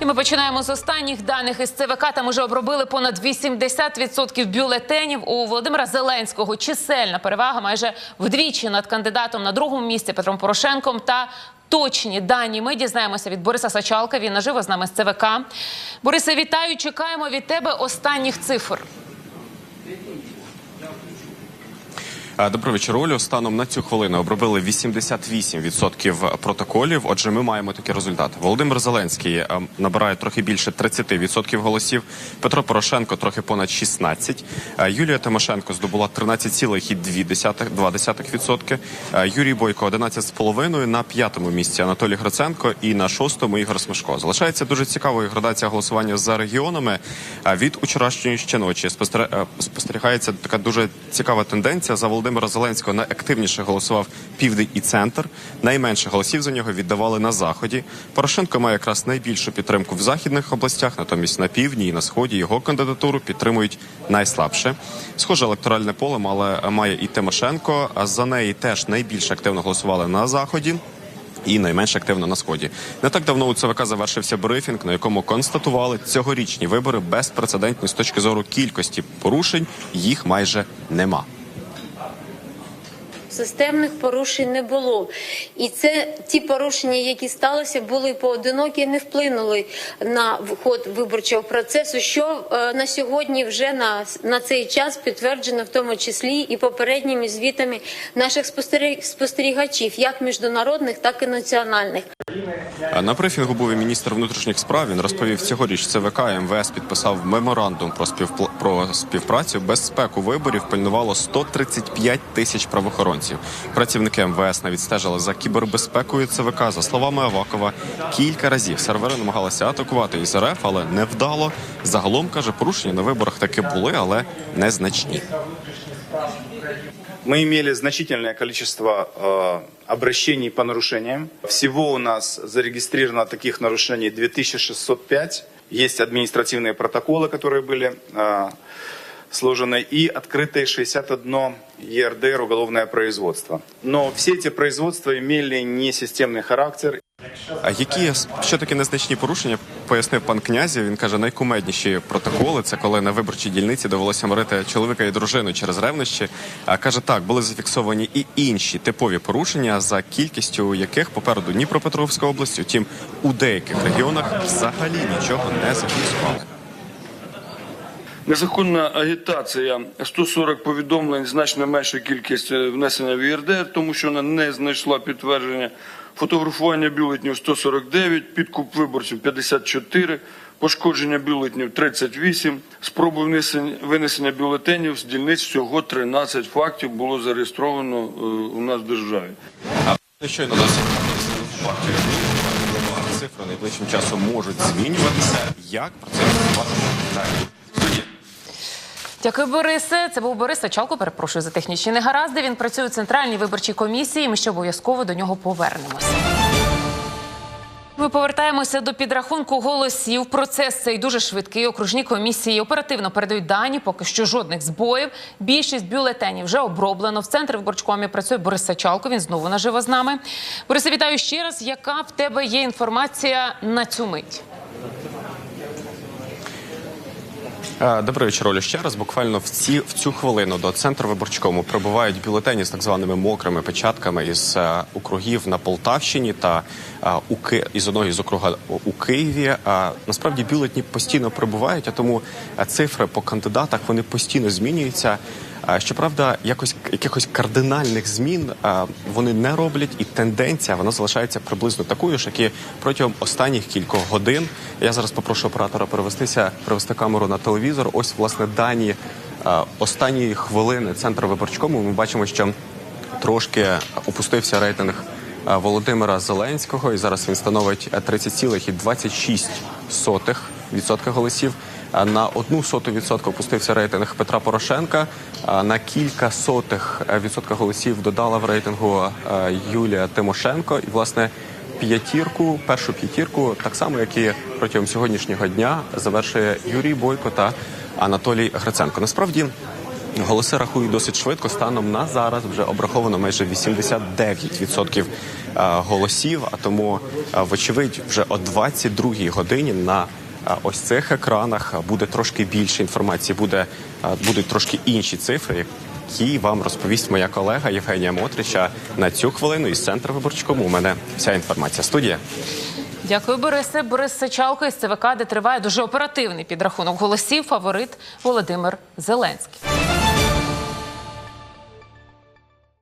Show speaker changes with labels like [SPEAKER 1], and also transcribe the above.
[SPEAKER 1] І ми починаємо з останніх даних із ЦВК. Там уже обробили понад 80% бюлетенів у Володимира Зеленського. Чисельна перевага майже вдвічі над кандидатом на другому місці Петром Порошенком та. Точні дані ми дізнаємося від Бориса Сачалка. Він наживо з нами з ЦВК. Борисе, вітаю. Чекаємо від тебе останніх цифр.
[SPEAKER 2] Е, Доброго вечора, Олю. Станом на цю хвилину обробили 88% протоколів. Отже, ми маємо такі результати. Володимир Зеленський е, набирає трохи більше 30% голосів. Петро Порошенко трохи понад 16%. Е, Юлія Тимошенко здобула 13,2%. Е, Юрій Бойко 11,5%. На п'ятому місці Анатолій Гриценко і на шостому Ігор Смешко. Залишається дуже цікавою градація голосування за регіонами. Від учорашньої ще ночі е, спостерігається така дуже цікава тенденція. За Володимира Зеленського найактивніше голосував південь і центр. Найменше голосів за нього віддавали на заході. Порошенко має якраз найбільшу підтримку в західних областях, натомість на півдні і на сході його кандидатуру підтримують найслабше. Схоже електоральне поле мала має і Тимошенко. А за неї теж найбільш активно голосували на заході. І найменш активно на сході не так давно у ЦВК завершився брифінг, на якому констатували цьогорічні вибори безпрецедентні з точки зору кількості порушень. Їх майже нема.
[SPEAKER 3] Системних порушень не було, і це ті порушення, які сталися, були поодинокі, не вплинули на ход виборчого процесу. Що е, на сьогодні вже на, на цей час підтверджено, в тому числі і попередніми звітами наших спостеріг- спостерігачів, як міжнародних, так і національних.
[SPEAKER 2] На брифінгу був і міністр внутрішніх справ. Він розповів, цьогоріч ЦВК і МВС підписав меморандум про співпл... про співпрацю. Безпеку виборів пильнувало 135 тисяч правоохоронців Працівники МВС навіть стежили за кібербезпекою ЦВК. За словами Авакова, кілька разів сервери намагалися атакувати із РФ, але не вдало. Загалом каже, порушення на виборах таки були, але незначні.
[SPEAKER 4] Мы имели значительное количество э, обращений по нарушениям. Всего у нас зарегистрировано таких нарушений 2605. Есть административные протоколы, которые были э, сложены, и открытые 61 ЕРДР уголовное производство. Но все эти производства имели несистемный характер
[SPEAKER 2] А які що таке незначні порушення? Пояснив пан князів. Він каже, найкумедніші протоколи це коли на виборчій дільниці довелося мирити чоловіка і дружину через ревнощі. А каже, так були зафіксовані і інші типові порушення, за кількістю яких попереду Дніпропетровська область, утім у деяких регіонах взагалі нічого не зафіксували.
[SPEAKER 5] Незаконна агітація 140 повідомлень, значно менша кількість е, внесення в ЄРДР, тому що вона не знайшла підтвердження. Фотографування бюлетнів 149, підкуп виборців 54, пошкодження бюлетнів 38, спроби винесення бюлетенів з дільниць всього 13 фактів було зареєстровано е, у нас в державі.
[SPEAKER 2] Ну, Щойно досить цифри найближчим часом можуть змінюватися. Як про це?
[SPEAKER 1] Дякую, Борисе. Це був Борис Сачалко. Перепрошую за технічні негаразди. Він працює у центральній виборчій комісії. Ми ще обов'язково до нього повернемося. Ми повертаємося до підрахунку голосів. Процес цей дуже швидкий. Окружні комісії оперативно передають дані. Поки що жодних збоїв. Більшість бюлетенів вже оброблено. В центрі виборчкомі працює Борис Сачалко. Він знову наживо з нами. Борисе, вітаю ще раз. Яка в тебе є інформація на цю мить?
[SPEAKER 2] Е, Добрий вечір, Олю. Ще раз буквально в ці в цю хвилину до центру виборчкому прибувають бюлетені з так званими мокрими печатками із е, округів на Полтавщині та е, у Ки... із одного із округа у Києві. А насправді бюлетні постійно прибувають, а тому е, цифри по кандидатах вони постійно змінюються. Е, Щоправда, якось якихось кардинальних змін е, вони не роблять, і тенденція вона залишається приблизно такою ж, як і протягом останніх кількох годин. Я зараз попрошу оператора перевестися, перевести камеру на телевізор. Ось власне дані е, останньої хвилини центру виборчкому. Ми бачимо, що трошки опустився рейтинг е, Володимира Зеленського, і зараз він становить е, 30,26% відсотка голосів. А На одну соту відсотка опустився рейтинг Петра Порошенка. А На кілька сотих е, відсотка голосів додала в рейтингу е, Юлія Тимошенко. І власне п'ятірку, першу п'ятірку, так само як і протягом сьогоднішнього дня, завершує Юрій Бойко та Анатолій Гриценко. Насправді. Голоси рахують досить швидко. Станом на зараз вже обраховано майже 89% голосів. А тому, е, вочевидь, вже о 22-й годині на е, ось цих екранах буде трошки більше інформації, буде будуть трошки інші цифри. Які вам розповість моя колега Євгенія Мотрича на цю хвилину із центру виборчкому. У мене вся інформація. Студія.
[SPEAKER 1] Дякую, Борисе. Борис Сичалко із ЦВК, де триває дуже оперативний підрахунок голосів. Фаворит Володимир Зеленський.